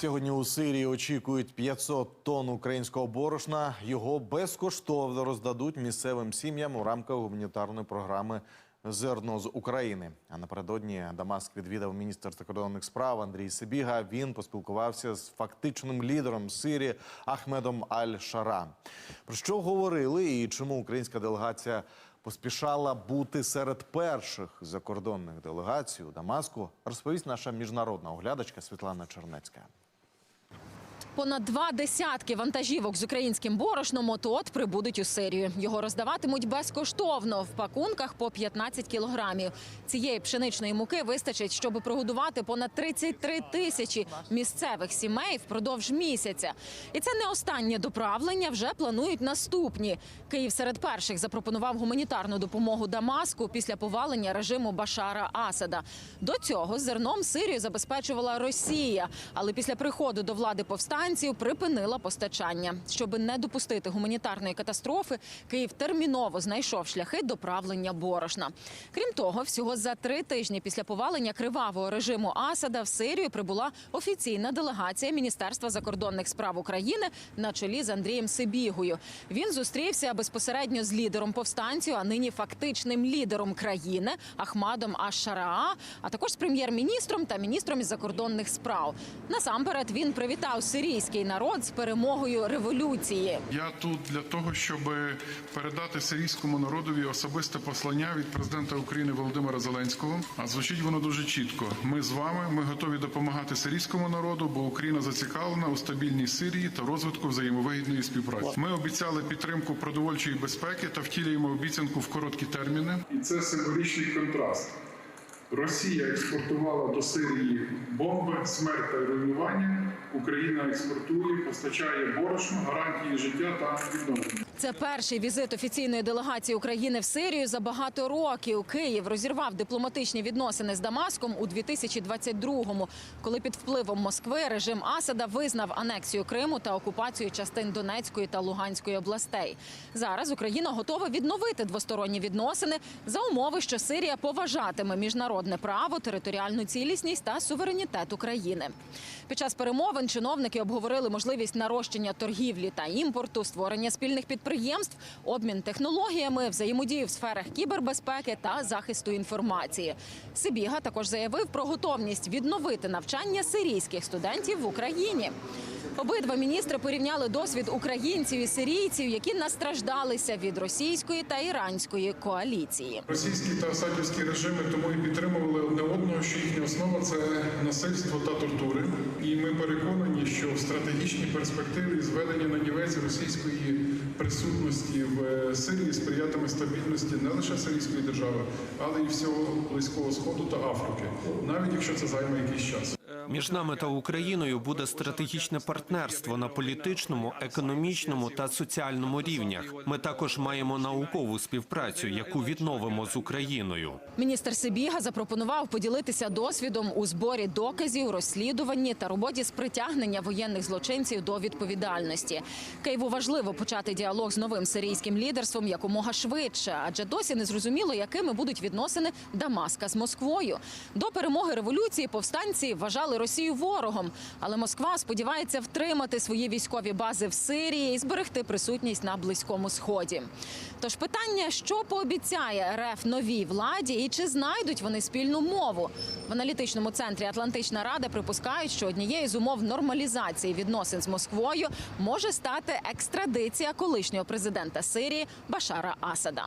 Сьогодні у Сирії очікують 500 тонн українського борошна. Його безкоштовно роздадуть місцевим сім'ям у рамках гуманітарної програми Зерно з України. А напередодні Дамаск відвідав міністр закордонних справ Андрій Сибіга. Він поспілкувався з фактичним лідером Сирії Ахмедом Аль-Шара. Про що говорили і чому українська делегація поспішала бути серед перших закордонних делегацій у Дамаску, розповість наша міжнародна оглядачка Світлана Чернецька. Понад два десятки вантажівок з українським борошном от-от прибудуть у Сирію. Його роздаватимуть безкоштовно в пакунках по 15 кілограмів. Цієї пшеничної муки вистачить, щоб прогодувати понад 33 тисячі місцевих сімей впродовж місяця. І це не останнє доправлення. Вже планують наступні. Київ серед перших запропонував гуманітарну допомогу Дамаску після повалення режиму Башара Асада. До цього зерном Сирію забезпечувала Росія, але після приходу до влади повстанців припинила постачання. Щоб не допустити гуманітарної катастрофи, Київ терміново знайшов шляхи доправлення борошна. Крім того, всього за три тижні після повалення кривавого режиму Асада в Сирію прибула офіційна делегація Міністерства закордонних справ України на чолі з Андрієм Сибігою. Він зустрівся безпосередньо з лідером повстанців, а нині фактичним лідером країни Ахмадом Аш-Шараа, а також з прем'єр-міністром та міністром із закордонних справ. Насамперед він привітав сирійський народ з перемогою революції. Я тут для того, щоб передати сирійському народові особисте послання від президента України Володимира Зеленського. А звучить воно дуже чітко. Ми з вами. Ми готові допомагати сирійському народу, бо Україна зацікавлена у стабільній Сирії та розвитку взаємовигідної співпраці. Ми обіцяли підтримку продовольчої безпеки та втілюємо обіцянку в короткі терміни. І це символічний контраст. Росія експортувала до Сирії бомби, смерть та руйнування. Україна експортує, постачає борошно, гарантії життя та відновлення. Це перший візит офіційної делегації України в Сирію за багато років. Київ розірвав дипломатичні відносини з Дамаском у 2022-му, коли під впливом Москви режим Асада визнав анексію Криму та окупацію частин Донецької та Луганської областей. Зараз Україна готова відновити двосторонні відносини за умови, що Сирія поважатиме міжнародне право, територіальну цілісність та суверенітет України. Під час перемовин чиновники обговорили можливість нарощення торгівлі та імпорту, створення спільних підприємств, обмін технологіями, взаємодії в сферах кібербезпеки та захисту інформації. Сибіга також заявив про готовність відновити навчання сирійських студентів в Україні. Обидва міністри порівняли досвід українців і сирійців, які настраждалися від російської та іранської коаліції. Російські та асадівські режими тому і підтримували одне одного, що їхня основа це насильство та тортури. І ми переконані, що в стратегічній перспективі зведення на нівець російської присутності в е, Сирії сприятиме стабільності не лише сирійської держави, але й всього близького сходу та Африки, навіть якщо це займе якийсь час. Між нами та Україною буде стратегічне партнерство на політичному, економічному та соціальному рівнях. Ми також маємо наукову співпрацю, яку відновимо з Україною. Міністр Сибіга запропонував поділитися досвідом у зборі доказів, розслідуванні та роботі з притягнення воєнних злочинців до відповідальності. Києву важливо почати діалог з новим сирійським лідерством якомога швидше, адже досі не зрозуміло, якими будуть відносини Дамаска з Москвою. До перемоги революції повстанці вважали Росію ворогом, але Москва сподівається втримати свої військові бази в Сирії і зберегти присутність на близькому сході. Тож питання, що пообіцяє РФ новій владі, і чи знайдуть вони спільну мову в аналітичному центрі Атлантична Рада припускають, що однією з умов нормалізації відносин з Москвою може стати екстрадиція колишнього президента Сирії Башара Асада.